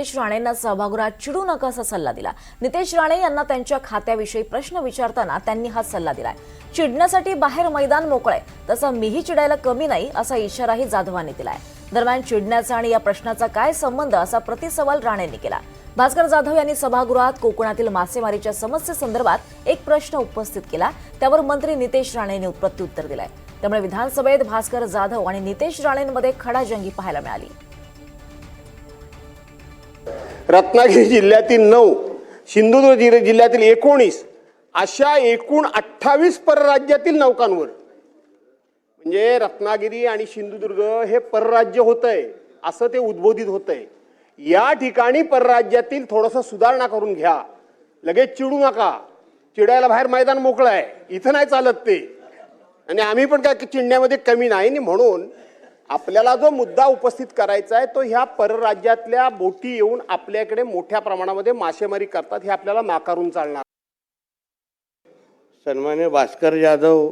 नितेश राणेंना सभागृहात चिडू नका असा सल्ला दिला. नितेश राणे यांना त्यांच्या खात्याविषयी प्रश्न विचारताना त्यांनी हा सल्ला दिलाय. चिडण्यासाठी बाहेर मैदान मोकळे तसं मीही चिडायला कमी नाही असा इशाराही जाधवांनी दिलाय. दरम्यान चिडण्याचा आणि या प्रश्नाचा काय संबंध असा प्रतिसवाल राणेंनी केला. भास्कर जाधव यांनी सभागृहात कोकणातील मासेमारीच्या समस्येसंदर्भात एक प्रश्न उपस्थित केला. त्यावर मंत्री नितेश राणेंनी प्रत्युत्तर दिलंय. त्यामुळे विधानसभेत भास्कर जाधव आणि नितेश राणेंमध्ये खडाजंगी पाहायला मिळाली. रत्नागिरी जिल्ह्यातील नऊ सिंधुदुर्ग जिल्ह्यातील एकोणीस अशा एकूण अठ्ठावीस परराज्यातील नौकांवर. म्हणजे रत्नागिरी आणि सिंधुदुर्ग हे परराज्य होत आहे असं ते उद्बोधित होत आहे या ठिकाणी परराज्यातील थोडंसं सुधारणा करून घ्या. लगेच चिडू नका. चिडायला बाहेर मैदान मोकळं आहे. इथं नाही चालत ते. आणि आम्ही पण काय चिडण्यामध्ये कमी नाही म्हणून आपल्याला जो मुद्दा उपस्थित करायचा आहे तो ह्या परराज्यातल्या बोटी येऊन आपल्याकडे मोठ्या प्रमाणामध्ये मासेमारी करतात हे आपल्याला नाकारून चालणार. सन्मान्य भास्कर जाधव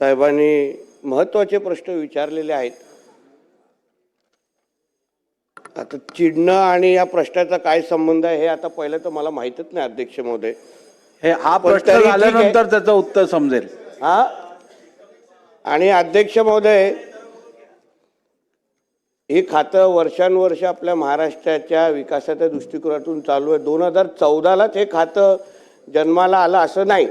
साहेबांनी महत्त्वाचे प्रश्न विचारलेले आहेत. आता चिडणं आणि या प्रश्नाचा काय संबंध आहे हे आता पहिलं तर मला माहीतच नाही अध्यक्ष महोदय. हे हा पण प्रश्न तरी ठीक आहे. झाल्यानंतर त्याचं उत्तर समजेल. हा? आणि अध्यक्ष महोदय हे खातं वर्षानुवर्ष आपल्या महाराष्ट्राच्या विकासाच्या दृष्टिकोनातून चालू आहे. दोन हजार चौदालाच हे खातं जन्माला आलं असं नाही.